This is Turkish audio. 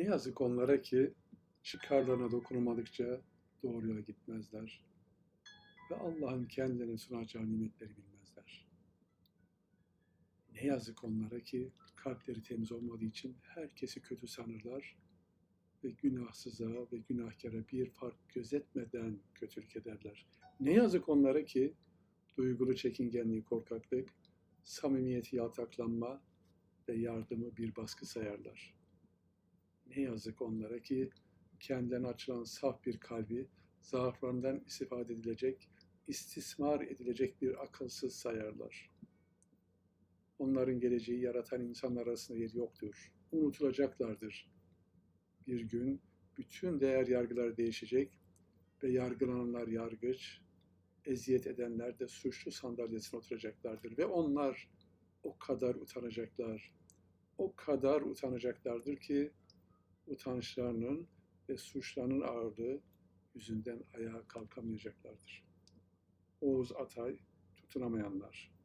Ne yazık onlara ki çıkarlarına dokunulmadıkça doğru yola gitmezler ve Allah'ın kendilerine sunacağı nimetleri bilmezler. Ne yazık onlara ki kalpleri temiz olmadığı için herkesi kötü sanırlar ve günahsıza ve günahkara bir fark gözetmeden kötülük ederler. Ne yazık onlara ki duygulu çekingenliği, korkaklık, samimiyeti yaltaklanma ve yardımı bir baskı sayarlar. Ne yazık onlara ki kendilerine açılan saf bir kalbi zaaflarından istifade edilecek, istismar edilecek bir akılsız sayarlar. Onların geleceği yaratan insanlar arasında yeri yoktur. Unutulacaklardır. Bir gün bütün değer yargıları değişecek ve yargılananlar yargıç, eziyet edenler de suçlu sandalyesine oturacaklardır ve onlar o kadar utanacaklar, o kadar utanacaklardır ki utançlarının ve suçlarının ağırlığı yüzünden ayağa kalkamayacaklardır. Oğuz Atay tutunamayanlar.